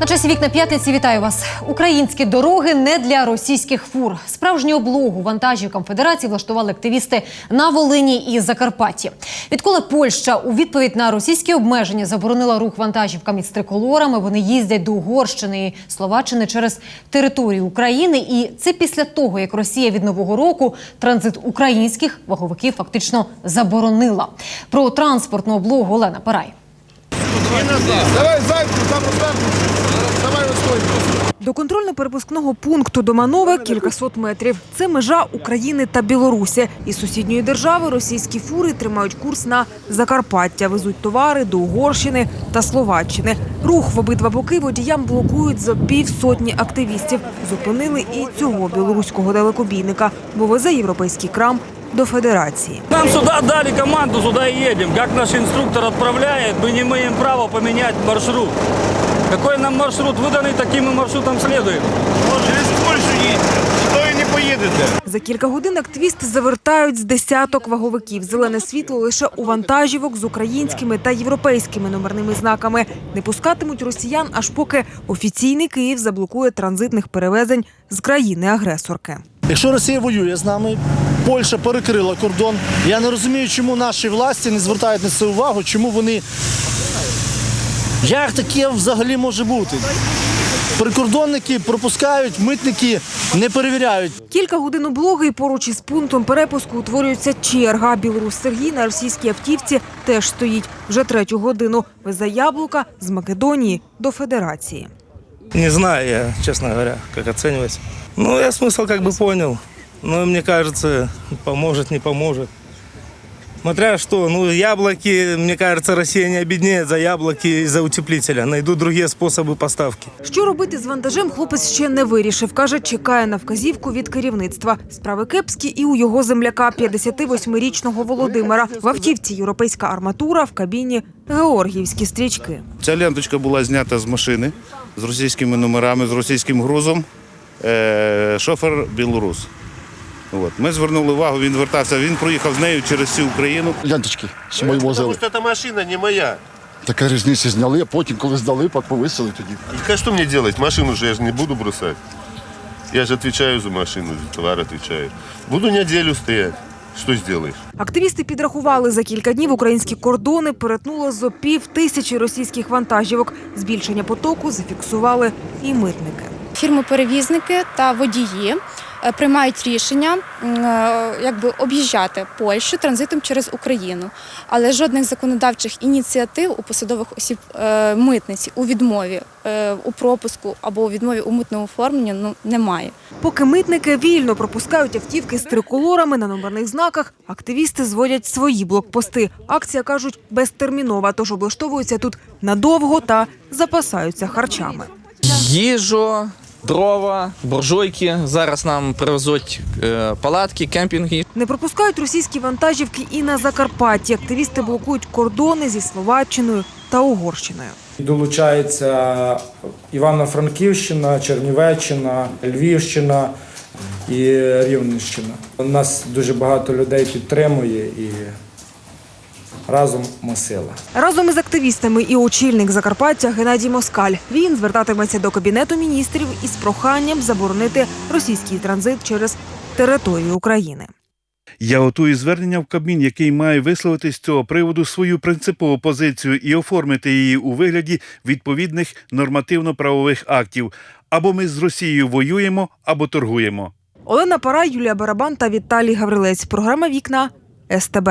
На часі вікна п'ятниці вітаю вас. Українські дороги не для російських фур. Справжню облогу вантажівкам Федерації влаштували активісти на Волині і Закарпатті. Відколи Польща у відповідь на російські обмеження заборонила рух вантажівкам із триколорами, вони їздять до Угорщини і Словаччини через територію України. І це після того, як Росія від нового року транзит українських ваговиків фактично заборонила. Про транспортну облогу Олена Парай. Давай зайку, там розвернути. Давай ось. До контрольно-перепускного пункту Доманове кількасот метрів. Це межа України та Білорусі. Із сусідньої держави російські фури тримають курс на Закарпаття, везуть товари до Угорщини та Словаччини. Рух в обидва боки водіям блокують за півсотні активістів. Зупинили і цього білоруського далекобійника, бо везе європейський крам до федерації. Нам сюда дали команду, сюда и едем. Как наш инструктор отправляет, мы не имеем права поменять маршрут. Какой нам маршрут выданный, таким и маршрутом следуем. Через Польщу їдьте. То і не поїдете. За кілька годин активісти завертають з десяток ваговиків. Зелене світло лише у вантажівок з українськими та європейськими номерними знаками. Не пускатимуть росіян, аж поки офіційний Київ заблокує транзитних перевезень з країни-агресорки. Якщо Росія воює з нами, Польща перекрила кордон. Я не розумію, чому наші власті не звертають на це увагу, чому вони. Як таке взагалі може бути? Прикордонники пропускають, митники не перевіряють. Кілька годин облоги і поруч із пунктом перепуску утворюється черга. Білорус Сергій на російській автівці теж стоїть вже третю годину. Везе яблука з Македонії до Федерації. Не знаю я, честно говоря, как оценивать. Ну, я смысл как бы понял. Но мне кажется, поможет, не поможет. Смотря что, ну, яблоки, мне кажется, Россия не обеднеет за яблоки из-за утеплителя. Найдут другие способы поставки. Що робити з вантажем, хлопець ще не вирішив. Каже, чекає на вказівку від керівництва. Справи кепські і у його земляка 58-річного Володимира. В автівці європейська арматура, в кабіні георгіївські стрічки. Ця ленточка була знята з машини з російськими номерами, з російським грузом. Е, шофер білорус. От. Ми звернули увагу, він вертався, він проїхав з нею через всю Україну. ленточки з собою возили. Потому что эта машина не моя. Така різниця зняли, а потім, коли здали, повисили тоді. И что мне делать? Машину же я же не буду бросать. Я же отвечаю за машину, за товар отвечаю. Буду неделю стоять. Что зробиш. Активісти підрахували, за кілька днів українські кордони перетнуло зо пів тисячі російських вантажівок. Збільшення потоку зафіксували і митники. Фірми-перевізники та водії приймають рішення е, якби об'їжджати Польщу транзитом через Україну, але жодних законодавчих ініціатив у посадових осіб е, митниці у відмові е, у пропуску або у відмові у митному оформленні ну немає. Поки митники вільно пропускають автівки з триколорами на номерних знаках, активісти зводять свої блокпости. Акція, кажуть, безтермінова, тож облаштовуються тут надовго та запасаються харчами. Їжу, дрова, буржуйки. Зараз нам привезуть е, палатки, кемпінги. Не пропускають російські вантажівки і на Закарпатті. Активісти блокують кордони зі Словаччиною та Угорщиною. Долучається Івано-Франківщина, Чернівеччина, Львівщина і Рівненщина. Нас дуже багато людей підтримує і разом ми сила. Разом із активістами і очільник Закарпаття Геннадій Москаль. Він звертатиметься до кабінету міністрів із проханням заборонити російський транзит через територію України. Я готую звернення в Кабмін, який має висловити з цього приводу свою принципову позицію і оформити її у вигляді відповідних нормативно-правових актів. Або ми з Росією воюємо, або торгуємо. Олена Парай, Юлія Барабан та Віталій Гаврилець. Програма Вікна СТБ.